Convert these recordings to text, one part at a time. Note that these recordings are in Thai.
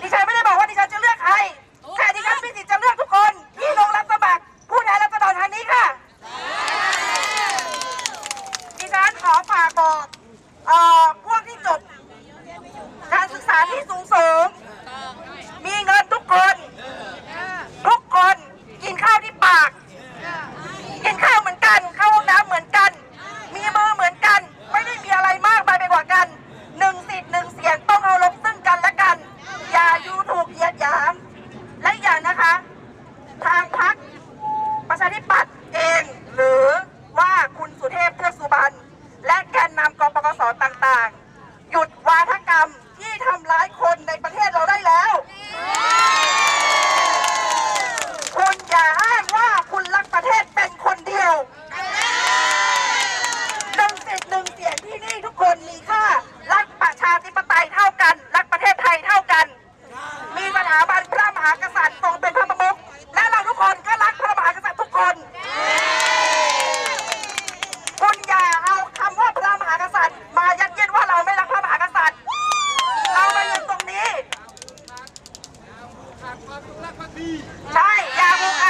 ดิฉันไม่ได้บอกว่าดิฉันจะเลือกใครแต่ดิฉันมีสิทธิ์จะเลือกทุกคนที่ลงรับสมัครผู้แทนรัษฎรทางนี้ค่ะ ดิฉันขอฝากบอกพวกที่จบ การศึกษาที่สูงสูง ธิปั ใช่ยาบุกอา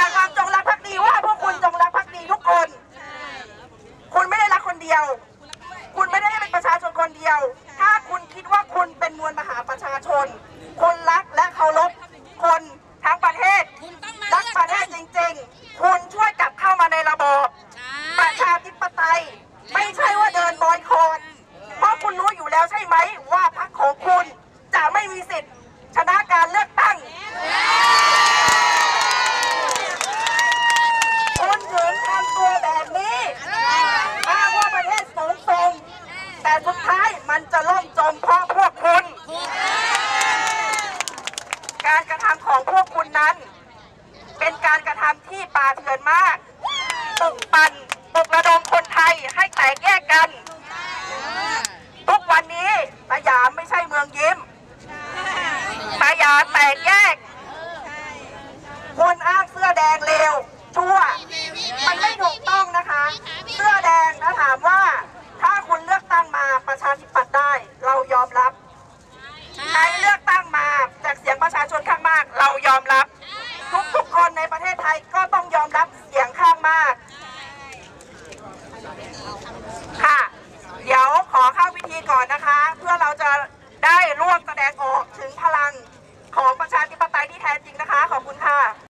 นั้น เป็นการกระทำที่ปาเถื่อนมากปลุกปั่นปลุกระดมคนไทยให้แตกแยกกัน ทุกวันนี้สยามไม่ใช่เมืองยิ้มสยามแตกแยก คนอ้างเสื้อแดงเลวชั่ว มันไม่ถูกต้องนะคะ เสื้อแดงนะถามว่า ถ้าคุณเลือกตั้งมาประชาธิปัตย์ได้ เรายอมรับใครเลือ ประชาชนข้างมาก เรายอมรับ ทุกๆคนในประเทศไทยก็